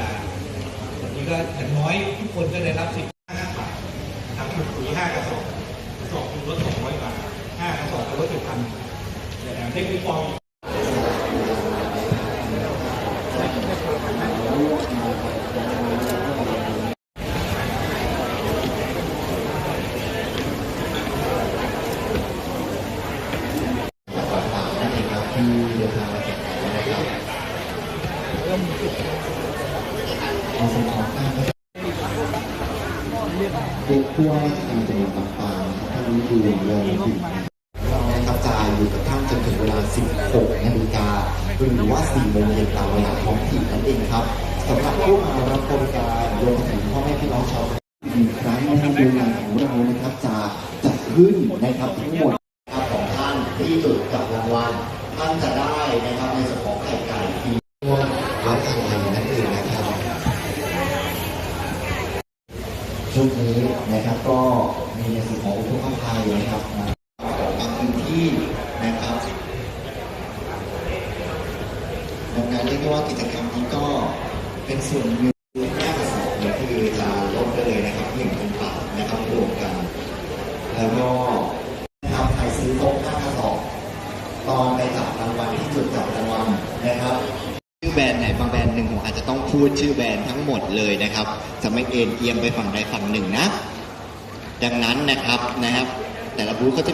ละอย่างน้อยทุกคนก็ได้รับสิทธิ์ห้าบาทถังปุ๋ยห้ากระสอบกระสอบหนึ่งลดสองร้อยบาทห้ากระสอบก็ลดเจ็ดพันอย่างเทคนิคฟองต่างๆนั่นเองที่เดินทางมาแข่งขันนะครับ เอาสมองข้างก็เด็กผู้ว่าราชการจังหวัดลำปางนะครับท่านวิทูลวงถิ่นนะครับจะอยู่กับท่านจนถึงเวลา 16นาฬิกาหรือว่า4โมงเย็นตามเวลาท้องถิ่นนั่นเองครับสำหรับผู้มารับบริการรวมถึงพ่อแม่พี่น้องชาวอีกครั้งนะครับโรงงานของเรานะครับจะจัดขึ้นนะครับทั้งหมดครับของท่านที่จุดจับรางวัลท่านจะได้นะครับในส่วนของไข่ไก่ที่ร่วมรับอะไรนั่นเองนะครับ ช่วงนี้นะครับก็มีในส่วนของอุทกภัยนะครับมาของบางพื้นที่นะครับดังนั้นเรียกได้ว่ากิจกรรมนี้ก็เป็นส่วนหนึ่งแรกสองเนี่ยคือจะลดไปเลยนะครับหนึ่งพันบาทนะครับรวมกัน แล้วก็นะครับใครซื้อโต๊ะห้ากระสอบตอนไปจับรางวัลที่จุดจับรางวัลนะครับ แบรนด์ไหนบางแบรนด์หนึ่งผมอาจจะต้องพูดชื่อแบรนด์ทั้งหมดเลยนะครับ จะไม่เอ็นเอียงไปฝั่งใดฝั่งหนึ่งนะ ดังนั้นนะครับนะครับ แต่ละบูธก็จะ